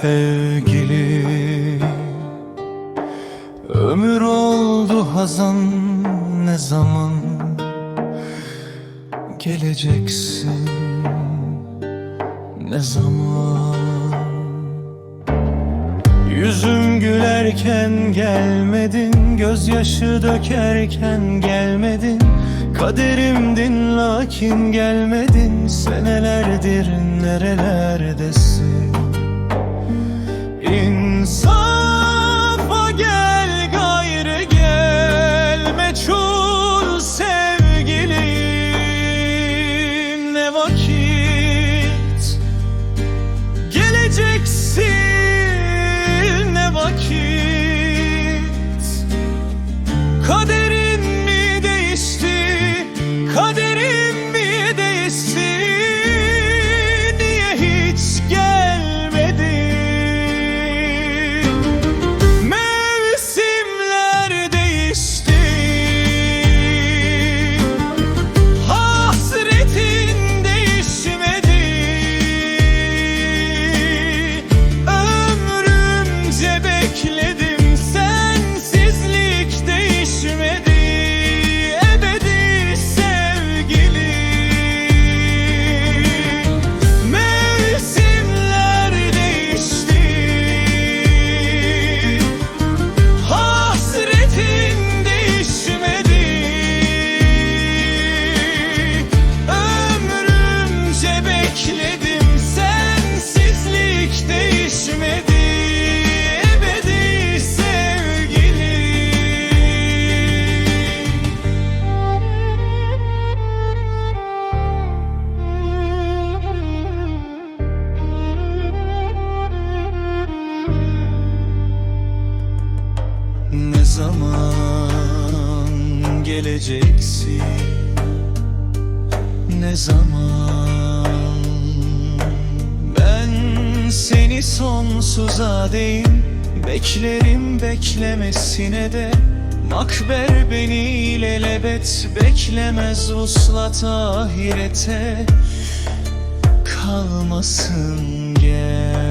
sevgili. Ömür oldu hazan ne zaman? Geleceksin ne zaman? Yüzüm gülerken gelmedin Gözyaşı dökerken gelmedin. Kaderimdin lakin gelmedin Senelerdir nerelerdesin zaman geleceksin? Ne zaman? Ben seni sonsuza değin Beklerim beklemesine de. Makber beni ilelebet Beklemez vuslat ahirete. Kalmasın gel